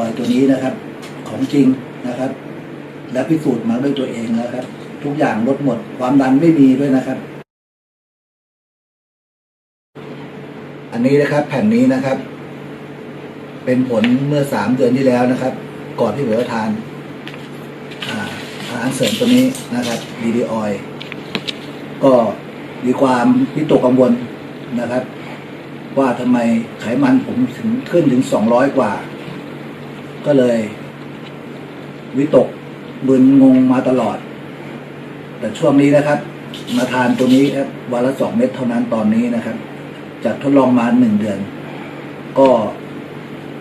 อยตัวนี้นะครับ ของจริงนะครับ และพิสูจน์มาด้วยตัวเองนะครับ ทุกอย่างลดหมด ความดันไม่มีด้วยนะครับ อันนี้นะครับ แผ่นนี้นะครับ เป็นผลเมื่อสามเดือนที่แล้วนะครับ ก่อนที่เหลือทานอาอาหารเสริมตัวนี้นะครับดีดีออยก็มีความวิตกกังวลนะครับ ว่าทำไมไขมันผมถึงขึ้นถึงสองร้อยกว่า ก็เลย วิตกบึนงงมาตลอด แต่ช่วงนี้นะครับ มาทานตัวนี้ครับวันละสองเม็ดเท่านั้นตอนนี้นะครับ จากทดลองมาหนึ่งเดือน ก็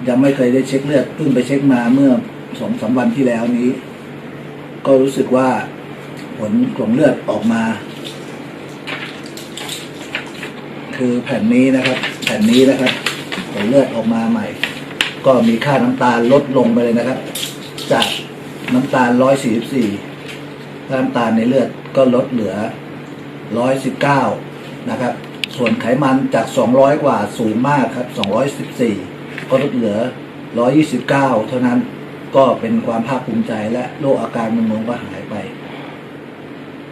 ยังไม่เคยได้เช็คเลือดเพิ่งไปเช็คมาเมื่อสองสามวันที่แล้วนี้ ก็รู้สึกว่าผลของเลือดออกมา คือแผ่นนี้นะครับ แผ่นนี้นะครับผลเลือดออกมาใหม่ ก็มีค่าน้ำตาลลดลงไปเลยนะครับ จากน้ำตาล 144 น้ำตาลในเลือดก็ลดเหลือ 119 นะครับ ส่วนไขมันจาก 200 กว่าสูงมากครับ 214 ก็ลดเหลือ 129 เท่านั้นก็เป็นความภาคภูมิใจและโรคอาการมึนงงก็หายไป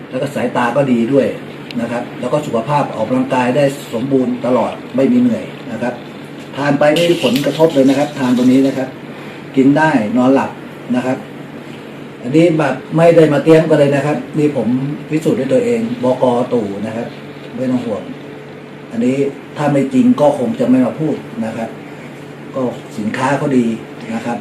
แล้วก็สายตาก็ดีด้วยนะครับ แล้วก็สุขภาพออกกำลังกายได้สมบูรณ์ตลอดไม่มีเหนื่อยนะครับ ทานไปไม่มีผลกระทบเลยนะครับ ทานตัวนี้นะครับ กินได้นอนหลับนะครับ อันนี้แบบไม่ได้มาเตรียมกันเลยนะครับ นี่ผมพิสูจน์ด้วยตัวเองบกตู่นะครับไม่ต้องห่วง อันนี้ถ้าไม่จริงก็คงจะไม่มาพูดนะครับ ก็สินค้าก็ดีนะครับ